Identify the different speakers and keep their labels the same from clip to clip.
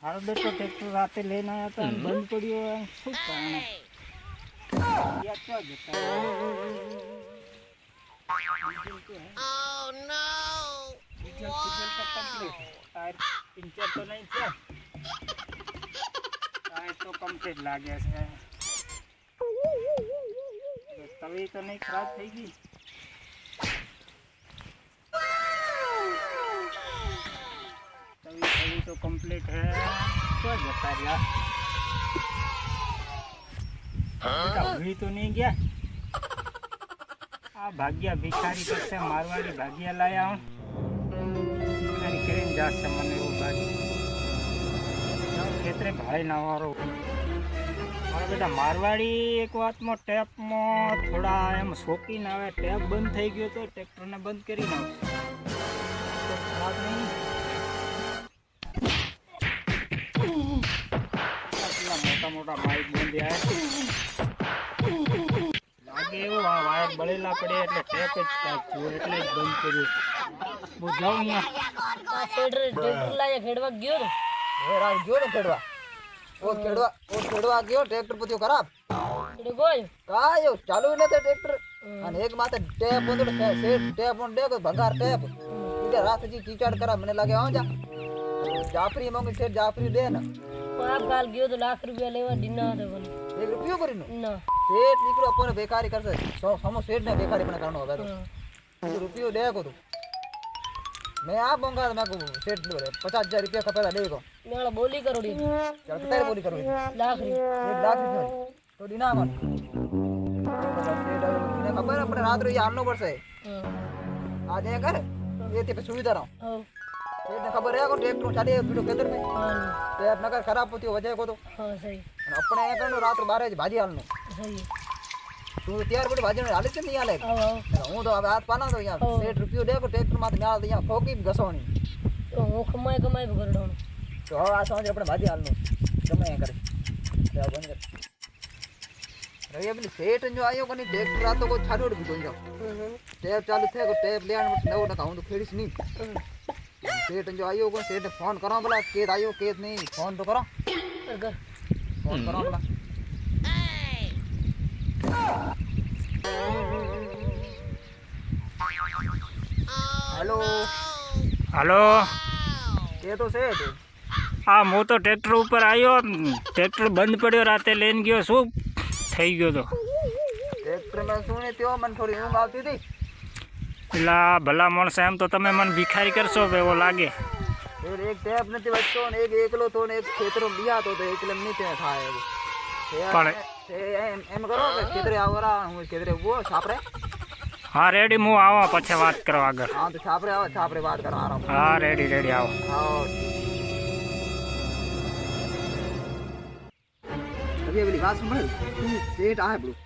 Speaker 1: મારો બેટો ટ્રેક્ટર રાતે લઈને આવ્યા હતા અને બંધ પડ્યો એમ શું કારણે યાદ ક્યાં જતા ડીઝલ તો હે. ડીઝલ ફીઝલ તો complete है. ટાયર પંચર તો નહીં છે ટાયર તો કમ્પ્લીટ લાગે છે તવી તો નહીં ખરાબ થઈ ગઈ કમ્પ્લીટ હે. ક્યાં જતા રહ્યા. બેટા ઊભી તો નહીં ગયા. આ ભાગ્યા ભિખારી કરશે મારવાડી ભાગ્યા લાયા હું. કરીને જાશે મને એવું ભાગ્યું ખેતરે ભાઈ ના વારો મારા બેટા મારવાડી એક વાતમાં ટેપમાં થોડા એમ શોખીન આવે ટેપ બંધ થઈ ગયો તો ટ્રેક્ટરને બંધ કરી નાખશે. મોટા મોટા પાઇપ બંધ લાગે એવું આ વાયર બળેલા પડે એટલે ટેપ જ કાંઈક થયું એટલે જ બંધ કર્યું હું જાઉં અહીંયા
Speaker 2: આ શેડર ટ્રેક્ટર લાયા ખેડવા ગયો તો
Speaker 3: હવે રાત ગયો ને ખેડવા ઓ ખેડવા ઓ ખેડવા ગયો ટ્રેક્ટર બધું ખરાબ
Speaker 2: એટલે ગયો
Speaker 3: કાંઈ એવું ચાલુ નથી ટ્રેક્ટર અને એક માથે ટેપ બંધ શેઠ ટેપ પણ ડેકો ભંગાર ટેપ બીજા રાત હજી કીચાડ કરા મને લાગે આવ જા જાફરી માંગી શેઠ જાફરી દે ને
Speaker 2: પણ કાલ ગયો તો લાખ રૂપિયા લેવા દીના હતા
Speaker 3: એક રૂપિયો કરીને
Speaker 2: ના.
Speaker 3: શેઠ નીકળ્યો આપણને બેકારી કરશે. સમો શેઠ ને બેકારી પણ કરવાનો હવે તો. રૂપિયો દે કો તું. મેં આ બંગાળ મેં કહું શેઠ લે. પચાસ હજાર રૂપિયા ખપેલા દે કો
Speaker 2: મેળા બોલી કરોડી
Speaker 3: ચાલ તારી બોલી કરવી
Speaker 2: લાખ રૂપિયા.
Speaker 3: લાખ રૂપિયા. તો દીના મન ખબર આપણે રાત્રે પડશે. આજે કર સુવિધા રહો એટલે ખબર હે કો ટ્રેક્ટર ચાલી બીડો કેતર મે
Speaker 2: તે
Speaker 3: ટેપ નગર ખરાબ પોતી વજે કો તો
Speaker 2: હા સહી.
Speaker 3: અને આપણે એ કરનો રાત બારે જ ભાજી હાલનો.
Speaker 2: સહી.
Speaker 3: તું ત્યાર પછી ભાજી હાલે છે નહીં હાલે? હું તો હવે હાથ પાના તો અહીંયા. સેટ રૂપિયો દે કો ટ્રેક્ટરમાં ન્યાળ તો અહીંયા ફોકી ઘસવાની.
Speaker 2: તો હું કમાય કમાય કરડાવું
Speaker 3: તો હવે આ સાંજે આપણે ભાજી હાલનો. ગમે કરે ટેપ બંધ કર. રવિ પેલી સેટ જો આયો કોની ટ્રેક્ટર રાતો કો છાડોડ બીજો ટેપ ચાલુ થે કો ટેપ લેવાનું નવો ટકા હું તો ખેડીશ નહીં. શેઠ જો આવ્યો કોઈ શેઠ ફોન કરો પેલા કેદ આવ્યો કેદ નહીં. ફોન તો કરો. ફોન કરો પેલા હેલો.
Speaker 1: હાલો.
Speaker 3: એ તો તે
Speaker 1: હા હું તો ટ્રેક્ટર ઉપર આવ્યો ટ્રેક્ટર બંધ પડ્યો રાતે લઈને ગયો. શું થઈ ગયો તો?
Speaker 3: ટ્રેક્ટરમાં શું ને ત્યો મને થોડી ઊંઘ આવતી હતી.
Speaker 1: એટલે આ ભલા માણસ એમ તો તમે મને ભિખારી કરશો કે એવો લાગે.
Speaker 3: ફેર એક ટેપ નથી વધતો ને એક એકલો તો ને એક ખેતરો બિયાતો તો એકલે નહીં ત્યાં થાય એવું. તે
Speaker 1: પણ-
Speaker 3: તે એમ એમ કરો કે ખેતરે આવરા હું ખેતરે ઊભો છાપરે?
Speaker 1: હા રેડી હું આવો પછી વાત કરો આગળ.
Speaker 3: હા તો છાપરે આવો છાપરે વાત કરો આરામ.
Speaker 1: હા રેડી રેડી આવો.
Speaker 3: આવો. હવે પેલી વાત સંભળ. શેઠ આ આપણું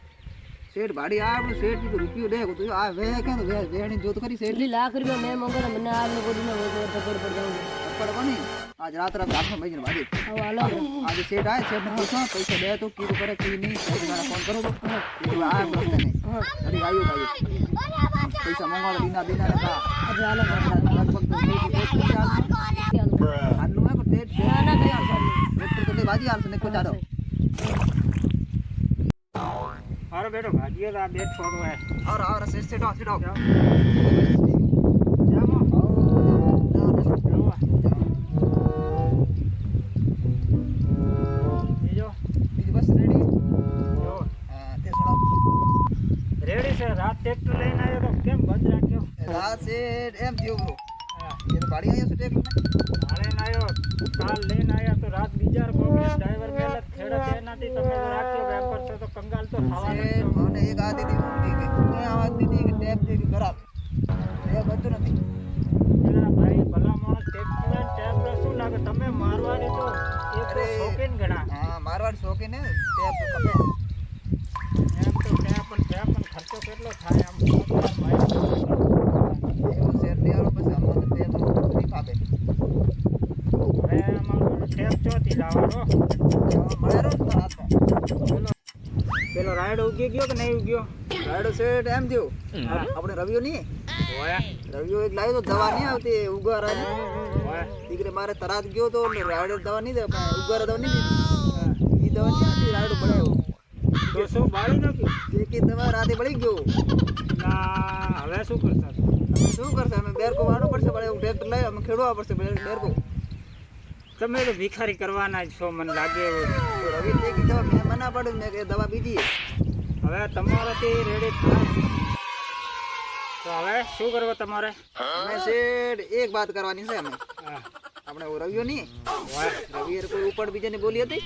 Speaker 3: શેઠ ભાડી આ આપણું શેઠ કીધું રૂપિયો દે. તું આ વે કે વે વેણી જોત કરી શેઠ?
Speaker 2: એટલી લાખ રૂપિયા મેં મંગાવ્યા મને આવીને કોઈ દિન તકડ પડ જાઉં
Speaker 3: પડ બની આજ રાત રાત હાથમાં ભાઈ ભાડી
Speaker 2: આવ હાલો.
Speaker 3: આજે શેઠ આય શેઠ ને પૂછો પૈસા દે તો કીધું કરે કી નહીં શેઠ મારા ફોન કરો તો. કીધું આ પ્રશ્ન નહીં.
Speaker 2: હા.
Speaker 3: ઘડી આવ્યો ભાઈ પૈસા મંગાવો દીના દીના નકા
Speaker 2: એટલે હાલો.
Speaker 3: લગભગ તો શેઠ એક જ હાલ
Speaker 2: ક્યાં
Speaker 3: આટલું હે પણ શેઠ
Speaker 2: ના ના કઈ હાલ
Speaker 3: ટ્રેક્ટર તો લઈ બાજી હાલશે ને કોઈ ચાલો
Speaker 1: મારો બેટો ભાગ્યો આ બે છોડો હે
Speaker 3: આવ શેઠ શેઠ આવ શેઠ આવ
Speaker 1: રાત ટ્રેક્ટર લઈને આવ્યો તો કેમ બંધ રાખ્યો?
Speaker 3: રાત એમ થયું. બ્રો
Speaker 1: હા
Speaker 3: એ તો આવ્યો છે? ટ્રેક્ટર
Speaker 1: હાલે આવ્યો કાલ લઈને આવ્યા તો રાત બીજા કોંગ્રેસ ડ્રાઈવર મહેનત ખેડત એનાથી તમે રાખ્યો વેમ કરશો તો કંગાલ તો થવાનો
Speaker 3: મને એક આ દીધી ઊંઘી ગઈ. મેં આવા દીધી કે ટેપ ગઈ ખરાબ. એ બધું નથી.
Speaker 1: એના ભાઈ ભલા માણસ ટેપ ને ટેપ શું લાગે? તમે મારવાની તો
Speaker 3: એક.
Speaker 1: શોખીન ગણા
Speaker 3: હા મારવાની શોખીન હે ટેપ તો ખપે.
Speaker 1: એમ તો ટેપ પણ ટેપ પણ ખર્ચો કેટલો થાય આમ. ભાઈ
Speaker 3: એવું શેઠ લઈ આવો પછી અમારે ટેપ નહીં ફાવે
Speaker 1: હવે અમારો ટેપ ચોથી લાવવાનો
Speaker 3: એમાં મળે રહો ને તારા હાથમાં
Speaker 1: પેલો રાયડો ઉગી ગયો કે નહીં ઉગ્યો?
Speaker 3: રાયડો છે એમ થયું. આપણે રવિયો નહીં? રવિયો એક લાવ્યો તો દવા નહીં આવતી ઉગવા
Speaker 1: ઓય
Speaker 3: દીકરે મારે તરાત ગયો તો રાયડો દવા નહીં દે પણ ઉગારા દવા નહીં દીધી. એ દવા નહીં આવતી રાયડો બળાયો.
Speaker 1: તો શું બાળી નાખ્યું?
Speaker 3: એક દવા રાતે બળી ગયો.
Speaker 1: હવે શું કરશે?
Speaker 3: હવે શું કરશે? અમે બેરકો વાળો પડશે એવું ટ્રેક્ટર લઈ અમે ખેડવા પડશે બેર- બેરકો.
Speaker 1: તમે તો ભિખારી કરવાના જ છો મને લાગે
Speaker 3: રવિ તે કીધો મેં મના પાડું મેં કે દવા બીજી હવે
Speaker 1: હવે તમારાથી રેડી થાય. તો હવે શું કરવો તમારે?
Speaker 3: અમે શેઠ એક વાત કરવાની છે અમે આપણે રવિયો નહીં. રવિ કોઈ ઉપર બીજાની બોલી હતી?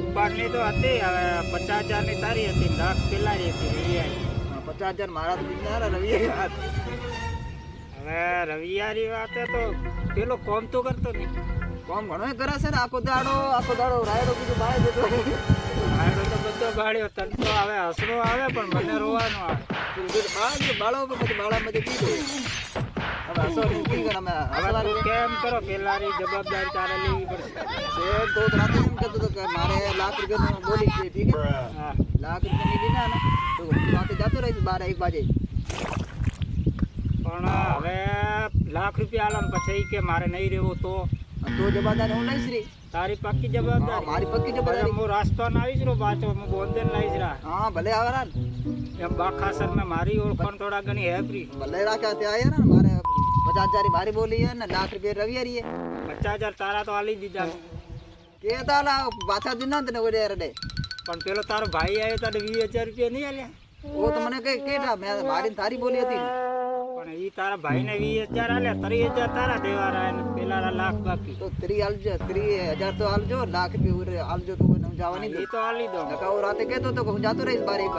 Speaker 1: ઉપાડની તો હતી હવે પચાસ હજારની તારી હતી લાખ પેલાની હતી રવિયારી
Speaker 3: પચાસ હજાર મારા તો બીજા રવિએ વાત.
Speaker 1: હવે રવિયારી વાતે તો પેલો કોમ તો કરતો નહીં.
Speaker 3: કોમ ઘણો કરે છે ને આખો દાડો આખો દાડો રાયડો બીજું ભાઈ જતો
Speaker 1: રાયડો તો બધો બાળ્યો તન તો આવે હસરો આવે પણ મને રોવાનો આવે.
Speaker 3: બાળા બાળો પછી બાળામાંથી પીધું
Speaker 1: કેમ કરો પેલાની જવાબદારી તારે લેવી પડશે.
Speaker 3: શેઠ તો રાતે એમ કહેતો હતો કે મારે લાખ રૂપિયાનું બોલી છે? ઠીક લાખ રૂપિયાની લીધા ને તો રાતે જતો રહીશ બાર એક વાગે.
Speaker 1: પણ હવે લાખ રૂપિયા આલમ પછી કે મારે નહીં રહેવું તો?
Speaker 3: તો જવાબદારી હું લઈશ રે.
Speaker 1: તારી
Speaker 3: પાકી
Speaker 1: જવાબદારી.
Speaker 3: મારી પક્કી જવાબદારી.
Speaker 1: હું રાસ્તો ના આવીશ રો પાછો હું બોંધે લઈશ રા.
Speaker 3: હા ભલે આવે ને
Speaker 1: એમ બાખાસર ને મારી ઓળખાણ થોડા ઘણી હેપરી.
Speaker 3: ભલે રાખ્યા તે આવ્યા ને મારે પચાસ હજાર મારી બોલી ને લાખ રૂપિયા રવિ હરીએ
Speaker 1: પચાસ હજાર તારા તો આલી દીધા.
Speaker 3: કે તાલા પાછા દિન ના તને ઓડે રડે.
Speaker 1: પણ પેલો તારો ભાઈ આવ્યો તારે વીસ હજાર રૂપિયા નહીં આલ્યા?
Speaker 3: ઓ તો મને કઈ કેટા મેં મારી તારી બોલી હતી.
Speaker 1: પણ ઈ તારા ભાઈને વીસ હજાર આલ્યા ત્રી હજાર તારા દેવાના અને પેલા લાખ બાકી.
Speaker 3: તો ત્રી આલજો ત્રી હજાર તો આલજો લાખ બી ઉરે આલજો તો હું જવાની
Speaker 1: નહીં તો આલી દો.
Speaker 3: નકા હું રાતે કહેતો તો હું જાતો રહીશ બાર એક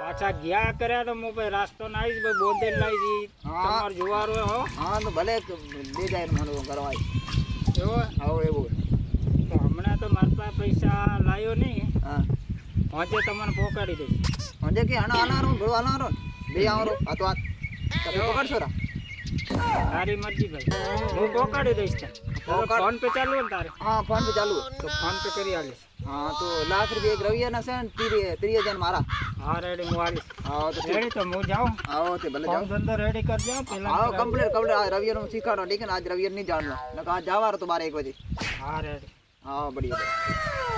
Speaker 1: પાછા ગયા કર્યા તો હું ભાઈ રાસ્તો ના આવીશ ભાઈ બોંધે લાવી
Speaker 3: હા.
Speaker 1: તમારો જુવારો હો.
Speaker 3: હા તો ભલે લઈ જાય મને કરવા
Speaker 1: એવો
Speaker 3: આવો એવું
Speaker 1: તો હમણાં તો મારા પાસે પૈસા લાવ્યો નહીં.
Speaker 3: હા.
Speaker 1: હોજે તમને પહોંચાડી દઈશ.
Speaker 3: હજે કે આનો આનારો ઘોડો આનારો બે આવરો આ તો આ પકડશો રા?
Speaker 1: તારી મરજી ભાઈ. હું પહોંચાડી દઈશ ફોન પે ચાલુ ને તારે?
Speaker 3: હા ફોન પે ચાલુ
Speaker 1: તો ફોન પે કરી આલીશ.
Speaker 3: હા તો લાખ રૂપિયા એક રવિયાના છે ને ત્રી ત્રીસ હજાર મારા.
Speaker 1: હા રેડી હું આલીશ.
Speaker 3: હા તો.
Speaker 1: રેડી તો હું જાઉં.
Speaker 3: આવો તે ભલે જાઓ.
Speaker 1: ધંધો રેડી કરજો પેલા
Speaker 3: આવો કમ્પ્લીટ કમ્પ્લીટ આ શીખાડો ઠીક ને? આજ રવિયા નહીં જાણલો આજ જવાનું તો બારે એક વાગે.
Speaker 1: હા રેડી
Speaker 3: હા બઢિયા.